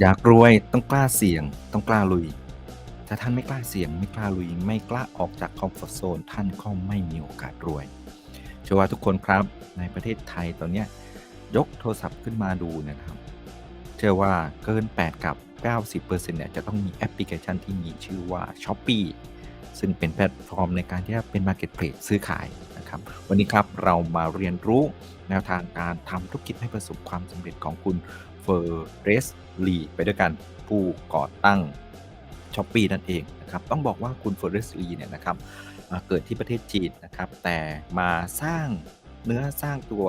อยากรวยต้องกล้าเสี่ยง ต้องกล้าลุย ถ้าท่านไม่กล้าเสี่ยง ไม่กล้าลุย ไม่กล้าออกจากคอมฟอร์ z โซนท่านก็ไม่มีโอกาสรวยเชื่อว่าทุกคนครับในประเทศไทยตอนนี้ยกโทรศัพท์ขึ้นมาดูนะครับ เชื่อว่าเกิน 8 กับ 90%เนี่ยจะต้องมีแอปพลิเคชันที่มีชื่อว่า s h o p e e ซึ่งเป็นแพลตฟอร์มในการที่จะเป็น Marketplace ซื้อขาย นะครับ วันนี้ครับเรามาเรียนรู้แนวทางการทำธุรกิจให้ประสบความสำเร็จของคุณเฟอร์เรสลีไปด้วยกันผู้ก่อตั้ง s h o p e e นั่นเองนะครับต้องบอกว่าคุณเฟอร์เรสลีเนี่ยนะครับเกิดที่ประเทศจีนนะครับ แต่มาสร้างเนื้อสร้างตัว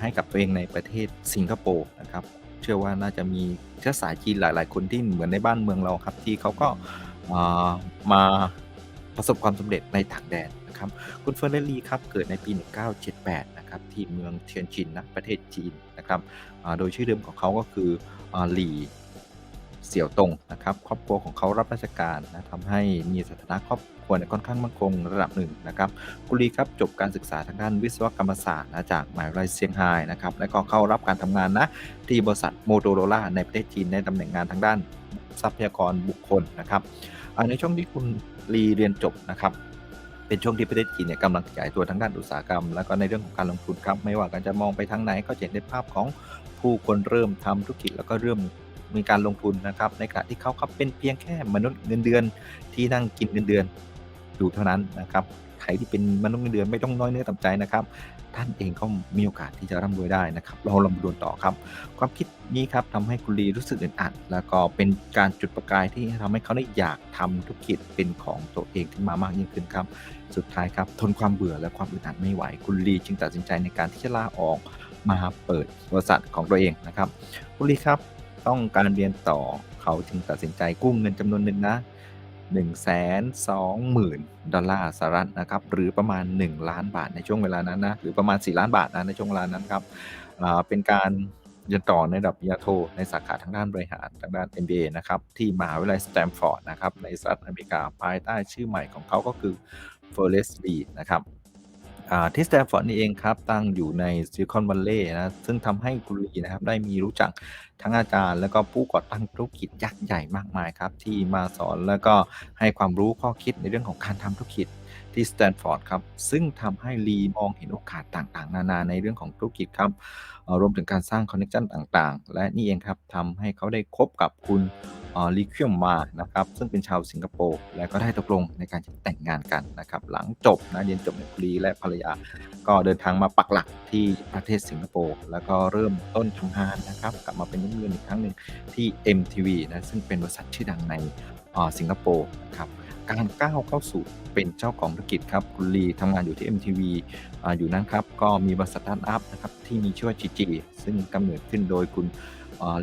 ให้กับตัวเองในประเทศสิงคโปร์นะครับ เชื่อว่าน่าจะมีเชื้อสายจีนหลาย ๆ คนที่เหมือนในบ้านเมืองเราครับ ที่เขาก็มาประสบความสำเร็จในต่างแดน นะครับ คุณเฟอร์เรลีครับเกิดในปี 1978 นะครับที่เมืองเทียนจินนะประเทศจีนนะครับโดยชื่อเดิมของเขาก็คือหลี่เสี่ยวตงนะครับครอบครัวของเขารับราชการนะทำให้มีสถานะครอบครัวเนี่ยค่อนข้างมั่นคงระดับหนึ่งนะครับกุลีครับจบการศึกษาทางด้านวิศวกรรมศาสตร์นะจากมหาวิทยาลัยเซี่ยงไฮ้นะครับและก็เข้ารับการทำงานนะที่บริษัทโมโตโรล่าในประเทศจีนในตำแหน่งงานทางด้านทรัพยากรบุคคลนะครับในช่วงที่คุณลีเรียนจบนะครับ เป็นช่วงที่ประเทศจีนเนี่ยกำลังขยายตัวทางด้านอุตสาหกรรม แล้วก็ในเรื่องของการลงทุนครับ ไม่ว่ากันจะมองไปทางไหนก็จะเห็นได้ภาพของผู้คนเริ่มทำธุรกิจแล้วก็เริ่มมีการลงทุนนะครับในขณะที่เขาครับเป็นเพียงแค่มนุษย์เงินเดือนที่นั่งกินเงินเดือนอยู่เท่านั้นนะครับใครที่เป็นมนุษย์เงินเดือนไม่ต้องน้อยเนื้อต่ำใจนะครับ ท่านเองก็มีโอกาสที่จะร่ำรวยได้นะครับ เราลองดูต่อครับ ความคิดนี้ครับทำให้คุณลีรู้สึกอึดอัด แล้วก็เป็นการจุดประกายที่ทำให้เขาได้อยากทำธุรกิจเป็นของตัวเองขึ้นมามากยิ่งขึ้นครับ สุดท้ายครับทนความเบื่อและความอึดอัดไม่ไหว คุณลีจึงตัดสินใจในการที่จะลาออกมาเปิดบริษัทของตัวเองนะครับ คุณลีครับต้องการเรียนต่อเขาจึงตัดสินใจกู้เงินจำนวนหนึ่งนะ 1 2 0 0 0 0 ดอลลาร์สหรัฐนะครับ หรือประมาณ 1 ล้านบาทในช่วงเวลานั้นนะ หรือประมาณ 4 ล้านบาทนะในช่วงเวลานั้นครับเป็นการเรียนต่อในระดับปริญญาโทในสาขาทางด้านบริหารทางด้าน MBA นะครับ ที่มหาวิทยาลัยสแตมฟอร์ดนะครับ ในสหรัฐอเมริกาภายใต้ชื่อใหม่ของเขาก็คือ f o r e s t l e นะครับ อ่าที่สแตนฟอร์ดนี่เองครับ ตั้งอยู่ในซิลิคอนวัลเลย์นะ ซึ่งทำให้กุลีนะครับได้มีรู้จักทั้งอาจารย์ แล้วก็ผู้ก่อตั้งธุรกิจยักษ์ใหญ่มากมายครับ ที่มาสอนแล้วก็ให้ความรู้ข้อคิดในเรื่องของการทำธุรกิจ ที่สแตนฟอร์ดครับ ซึ่งทำให้ลีมองเห็นโอกาสต่างๆ นานาในเรื่องของธุรกิจครับรวมถึงการสร้างคอนเน c ชันต่างๆ และนี่เองครับทำให้เขาได้คบกับคุณลีเคียมมานะครับซึ่งเป็นชาวสิงคโปร์และก็ได้ตกลงในการจะแต่งงานกันนะครับหลังจบนะเรียนจบในคุณลีและภรรยา ก็เดินทางมาปักหลักที่ประเทศสิงคโปร์แล้วก็เริ่มต้นทำงานนะครับกลับมาเป็นนักเรียนอีกครั้งหนึ่งที่ MTV นะซึ่งเป็นบริษัทชื่อดังในสิงคโปร์นะครับ การก้าวเข้าสู่เป็นเจ้าของธุรกิจครับ คุณลีทำงานอยู่ที่ MTV ออยู่นั้นครับ ก็มีบริษัทสตาร์ทอัพนะครับ ที่มีชื่อว่า GG ซึ่งกำเนิดขึ้นโดยคุณ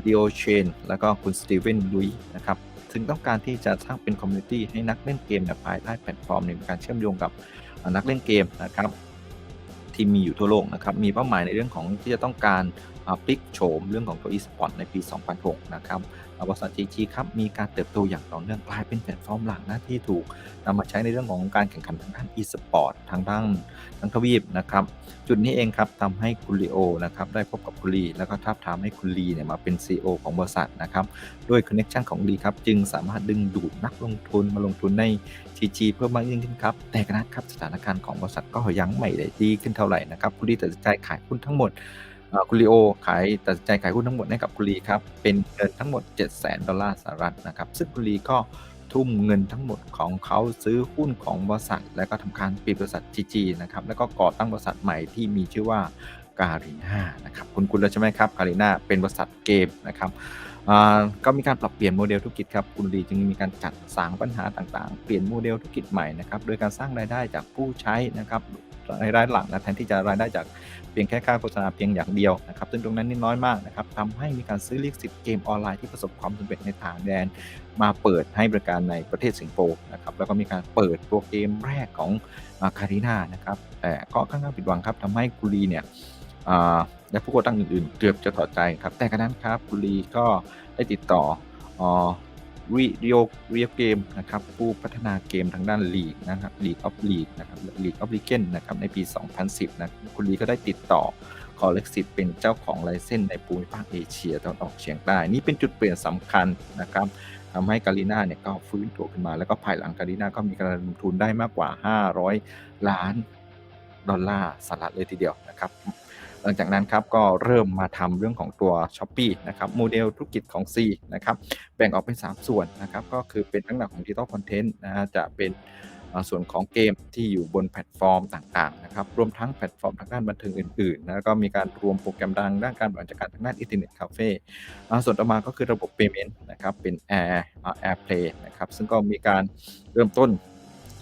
ลีโอเชน แล้วก็คุณสตีเวนลุยนะครับซึ่งต้องการที่จะสร้างเป็นคอมมูนิตี้ให้นักเล่นเกมเนี่ยภายใต้แพลตฟอร์มในการเชื่อมโยงกับนักเล่นเกมนะครับที่มีอยู่ทั่วโลกนะครับ มีเป้าหมายในเรื่องของที่จะต้องการพลิกโฉมเรื่องของตัว e-sport ในปี 2006 นะครับ อ่าบริษัท GG ครับมีการเติบโตอย่างต่อเนื่องกลายเป็นแพลตฟอร์มหลักนะที่ถูกนำมาใช้ในเรื่องของการแข่งขันทางด้าน e-sport ทางด้านทั้งทวีปนะครับ จุดนี้เองครับทำให้คุณลีโอนะครับได้พบกับคุณลีแล้วก็ท้าบทามให้คุณลีเนี่ยมาเป็น CEO ของบริษัทนะครับด้วยคอนเน็ชันของลีครับจึงสามารถดึงดูดนักลงทุนมาลงทุนใน GG เพิ่มมากยิ่งขึ้นครับแต่กระนั้นครับสถานการณ์ของบริษัทก็ยังไม่ได้ดีขึ้นเท่าไหร่นะครับคุณลีตัดสินใจขายหุ้นทั้งหมด คุณลีโอขายตัดสินใจขายหุ้นทั้งหมดให้กับคุณลีครับ เป็นเงินทั้งหมด700,000ดอลลาร์สหรัฐนะครับ ซึ่งคุณลีก็ทุ่มเงินทั้งหมดของเขาซื้อหุ้นของบริษัท แล้วก็ทำการปิดบริษัท GG นะครับ แล้วก็ก่อตั้งบริษัทใหม่ที่มีชื่อว่าการีนานะครับ คุณคุณแล้วใช่ไหมครับการีนาเป็นบริษัทเกมนะครับก็มีการปรับเปลี่ยนโมเดลธุรกิจครับ คุณลีจึงมีการจัดสางปัญหาต่างๆ เปลี่ยนโมเดลธุรกิจใหม่นะครับ โดยการสร้างรายได้จากผู้ใช้นะครับ รายได้หลักนะแทนที่จะรายได้จากเพียงแค่ค่าโฆษณาเพียงอย่างเดียวนะครับซึ่งตรงนั้นนี่น้อยมากนะครับทำให้มีการซื้อลิขสิทธิ์เกมออนไลน์ที่ประสบความสำเร็จในต่างแดน มาเปิดให้บริการในประเทศสิงคโปร์นะครับแล้วก็มีการเปิดตัวเกมแรกของคารีนานะครับแต่ก็ค่อนข้างผิดหวังครับทำให้กุลีเนี่ยและผู้ก่อตั้งอื่นๆ เกือบจะถอดใจครับแต่กระนั้นครับกุลีก็ได้ติดต่ออ รีเรียเรียเกมนะครับผู้พัฒนาเกมทางด้านลีกนะครับลีกออฟลีกนะครับลีกออฟลีเกนนะครับในปี 2010นะคุณลีก็ได้ติดต่อขอเลิขสิทธิ์เป็นเจ้าของไลเซนส์ในภูมิภาคเอเชียตะวันออกเฉียงใต้นี่เป็นจุดเปลี่ยนสำคัญนะครับทำให้ Garena เนี่ยก็ฟื้นตัวขึ้นมา แล้วก็ภายหลัง Garena ก็มีการระดมทุนได้มากกว่า 500 ล้านดอลลาร์สหรัฐเลยทีเดียวนะครับ หลังจากนั้นครับก็เริ่มมาทำเรื่องของตัว Shopee นะครับโมเดลธุรกิจของ C นะครับแบ่งออกเป็น 3 ส่วนนะครับก็คือเป็นทั้งหลักของ Digital Content นะฮะจะเป็นส่วนของเกมที่อยู่บนแพลตฟอร์มต่างๆนะครับรวมทั้งแพลตฟอร์มทางด้านบันเทิงอื่นๆแล้วก็มีการรวมโปรแกรมดังด้านการบริหารจัดการทางด้านอินเทอร์เน็ตคาเฟ่ส่วนต่อมาก็คือระบบ Payment นะครับเป็น Air AirPlay นะครับซึ่งก็มีการเริ่มต้น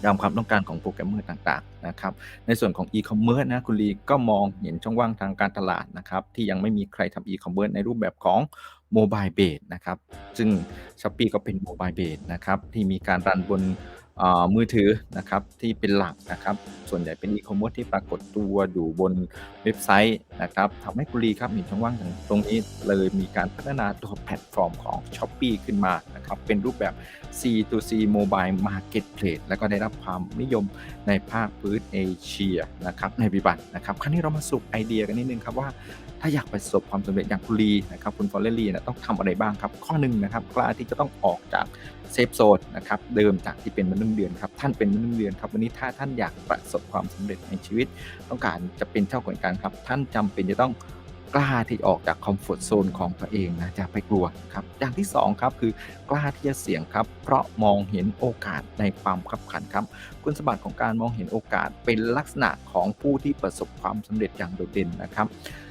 ตามความต้องการของโปรแกรมเมอร์ต่างๆนะครับในส่วนของ e-commerce นะคุณลีก็มองเห็นช่องว่างทางการตลาดนะครับที่ยังไม่มีใครทำ e-commerce ในรูปแบบของ mobile base นะครับซึ่ง Shopee ก็เป็น mobile base นะครับที่มีการรันบนมือถือนะครับที่เป็นหลักนะครับ ส่วนใหญ่เป็น e-commerce ที่ปรากฏตัวอยู่บนเว็บไซต์นะครับทำให้คุณลีครับเห็นช่องว่างตรงนี้เลยมีการพัฒนาตัวแพลตฟอร์มของ Shopee ขึ้นมานะครับเป็นรูปแบบ C2C Mobile Marketplace แล้วก็ได้รับความนิยมในภาคพื้นเอเชียนะครับในปัจจุบันนะครับคราวนี้เรามาสรุปไอเดียกันนิดนึงครับว่าถ้าอยากประสบความสำเร็จอย่างคุณลีนะครับคุณฟอลเลอรีนะต้องทำอะไรบ้างครับ ข้อหนึ่งนะครับกล้าที่จะต้องออกจากเซฟโซนนะครับเดิมจากที่เป็นมนุษย์เดือนครับท่านเป็นมนุษย์เดือนครับวันนี้ถ้าท่านอยากประสบความสำเร็จในชีวิต ต้องการจะเป็นเจ้าของการครับ ท่านจำเป็นจะต้อง กล้าที่ออกจากคอมฟอร์ทโซนของตัวเองนะจะไปกลัวครับอย่างที่สองครับคือกล้าที่จะเสี่ยงครับ เพราะมองเห็นโอกาสในความขับขันครับ คุณสมบัติของการมองเห็นโอกาสเป็นลักษณะของผู้ที่ประสบความสำเร็จอย่างโดดเด่นนะครับ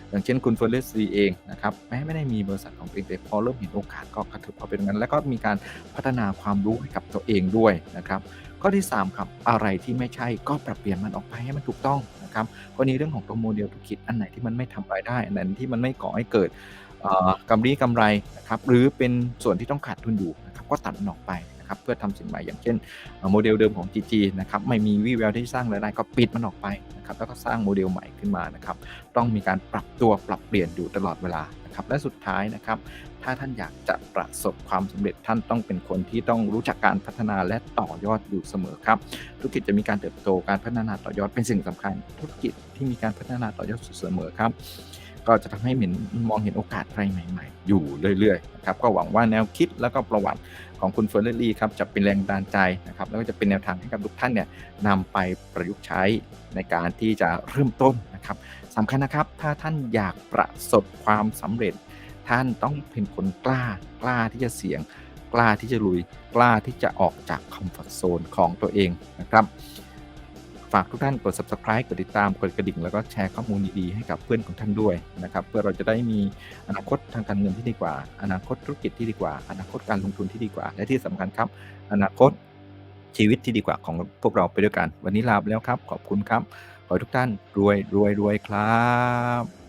อย่างเช่นคุณเฟอร์เรสซีเองนะครับแม้ไม่ได้มีบริษัทของตัวเองแต่พอเริ่มเห็นโอกาสก็กระเถิบเข้าไปตรงนั้น แล้วก็มีการพัฒนาความรู้ให้กับตัวเองด้วยนะครับ ข้อที่ 3 ครับ อะไรที่ไม่ใช่ก็ปรับเปลี่ยนมันออกไปให้มันถูกต้องนะครับกรณีเรื่องของตัวโมเดลธุรกิจอันไหนที่มันไม่ทำรายได้ อันไหนที่มันไม่ก่อให้เกิดกำไรกำไรนะครับหรือเป็นส่วนที่ต้องขาดทุนอยู่นะครับก็ตัดมันออกไปนะครับเพื่อทำสิ่งใหม่อย่างเช่นโมเดลเดิมของ GG นะครับไม่มีวีแววที่สร้างรายได้ก็ปิดมันออกไปนะครับแล้วก็สร้างโมเดลใหม่ขึ้นมานะครับต้องมีการปรับตัวปรับเปลี่ยนอยู่ตลอดเวลานะครับและสุดท้ายนะครับ ถ้าท่านอยากจะประสบความสำเร็จท่านต้องเป็นคนที่ต้องรู้จักการพัฒนาและต่อยอดอยู่เสมอครับ ธุรกิจจะมีการเติบโตการพัฒนาต่อยอดเป็นสิ่งสำคัญ ธุรกิจที่มีการพัฒนาต่อยอดอยู่เสมอครับ ก็จะทำให้เห็นมองเห็นโอกาสอะไรใหม่ ๆ อยู่เรื่อยๆนะครับก็หวังว่าแนวคิดแล้วก็ประวัติของคุณเฟอร์เรลลี่ครับจะเป็นแรงบันดาลใจนะครับแล้วก็จะเป็นแนวทางให้กับทุกท่านเนี่ยนำไปประยุกต์ใช้ในการที่จะเริ่มต้นนะครับสำคัญนะครับถ้าท่านอยากประสบความสำเร็จ ท่านต้องเป็นคนกล้ากล้าที่จะเสี่ยง กล้าที่จะลุย กล้าที่จะออกจากคอมฟอร์ทโซนของตัวเองนะครับ ฝากทุกท่านกด subscribe กดติดตามกดกระดิ่ง แล้วก็แชร์ข้อมูลดีๆให้กับเพื่อนของท่านด้วยนะครับ เพื่อเราจะได้มีอนาคตทางการเงินที่ดีกว่า อนาคตธุรกิจที่ดีกว่า อนาคตการลงทุนที่ดีกว่า และที่สำคัญครับ อนาคตชีวิตที่ดีกว่าของพวกเราไปด้วยกัน วันนี้ลาไปแล้วครับ ขอบคุณครับ ขอให้ทุกท่านรวยรวยรวยครับ